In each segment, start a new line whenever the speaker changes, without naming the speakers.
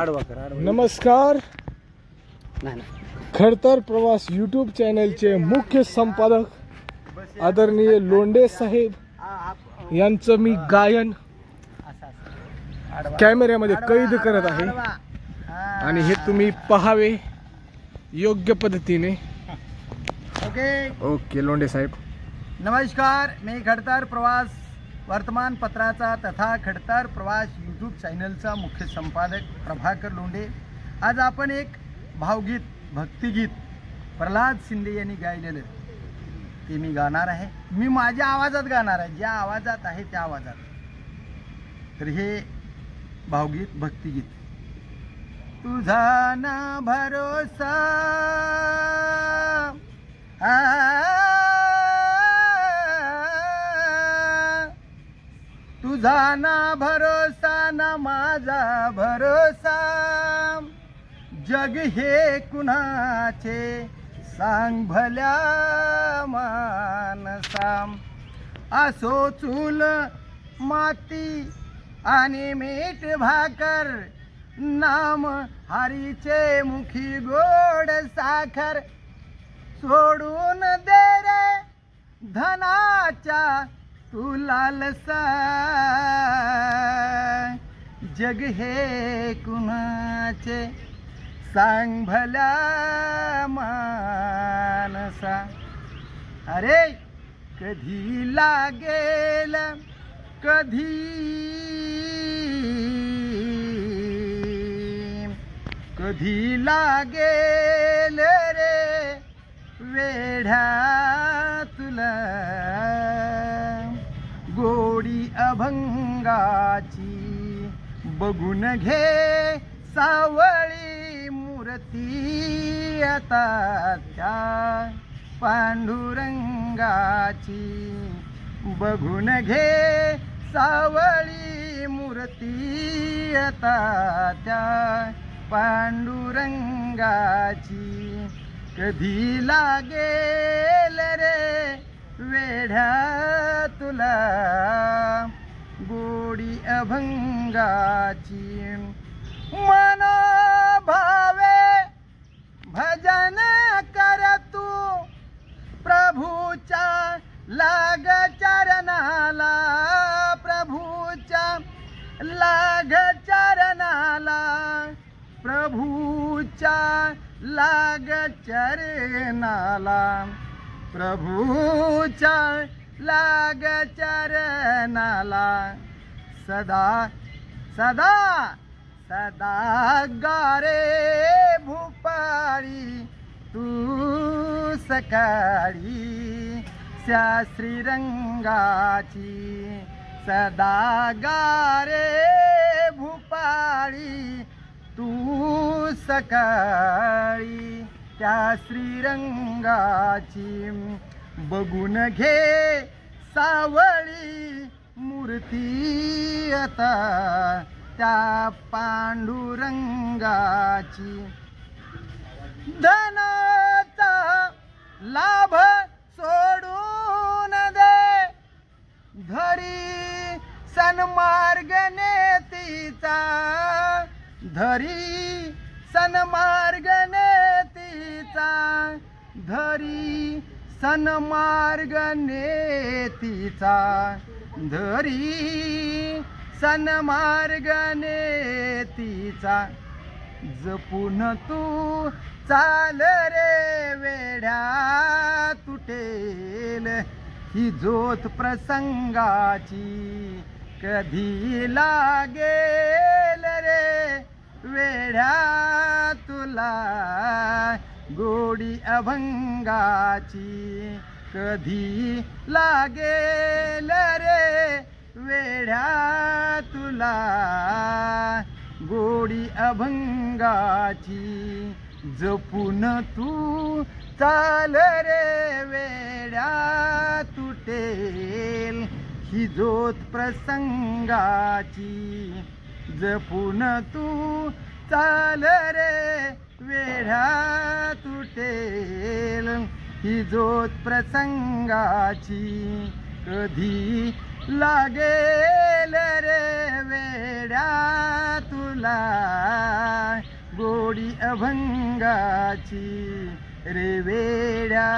आडवा कर आडवा
नमस्कार.
नाही नाही.
खडतर प्रवास यूट्यूब चॅनलचे मुख्य संपादक आदरणीय लोंढे साहेब यांचं मी गायन कॅमेऱ्यामध्ये कैद करत आहे. आणि हे तुम्ही पहावे योग्य पद्धतीने.
ओके.
ओके लोंढे साहेब.
नमस्कार. मी खडतर प्रवास वर्तमानपत्राचा तथा खडतर प्रवास यूट्यूब चॅनलचा मुख्य संपादक प्रभाकर लोंढे. आज आपण एक भावगीत भक्तिगीत प्रल्हाद शिंदे यांनी गायलेलं. ते मी गाणार आहे. मी माझ्या आवाजात गाणार आहे. ज्या आवाजात आहे त्या आवाजात. तर हे भावगीत भक्तिगीत. तुझा ना भरोसा तुझा ना भरोसा ना माझा भरोसा. जग हे कुणाचे? सांग भल्या मानसाम असो चूल माती आणि मीठ भाकर. नाम हरीचे मुखी गोड साखर. सोडून दे रे धनाच्या तू लालसा जग हे कुणाचे? सांग भल्या मानसा. अरे कधी लागेल कधी? कधी लागेल रे वेढा तुला? गोडी अभंगाची. बघून घे सावळी मूर्ती आता त्या पांडुरंगाची. बघून घे सावळी मूर्ती आता त्या पांडुरंगाची. कधी लागेल रे वेढ्या तुला गोडी अभंगाची मनोभावे भजन कर तू. प्रभूच्या लाग चरणाला प्रभूच्या लाग चरणाला प्रभूच्या लाग चरणाला प्रभूच्या लाग चरणाला. सदा सदा सदा गारे भूपाळी तू सकाळी शास्त्री श्रीरंगाची सदा गारे भूपाळी तू सकाळी त्या श्रीरंगाची बघून घे सावळी मूर्ती आता त्या पांडुरंगाची. धनाचा लाभ सोडून दे. धरी सन्मार्ग नेतीचा धरी सन्मार्ग नेतीचा धरी सन्मार्ग नेतीचा धरी. सन्मार्ग नेतीचा. जपून तू चाल रे वेढ्या तुटेल ही जोत प्रसंगाची. कधी लागेल रे वेढ्या तुला? गोडी अभंगाची कधी लागेल रे वेढ्या तुला? गोडी अभंगाची जपून तू चाल रे वेड्या तुटेल. ही जोत प्रसंगाची जपून तू चाल रे वेढा तुटेल ही जोत प्रसंगाची कधी लागेल रे वेड्या तुला. गोडी अभंगाची रे वेड्या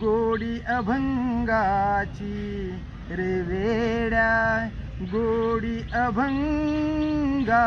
गोडी अभंगाची रे वेड्या गोडी अभंगा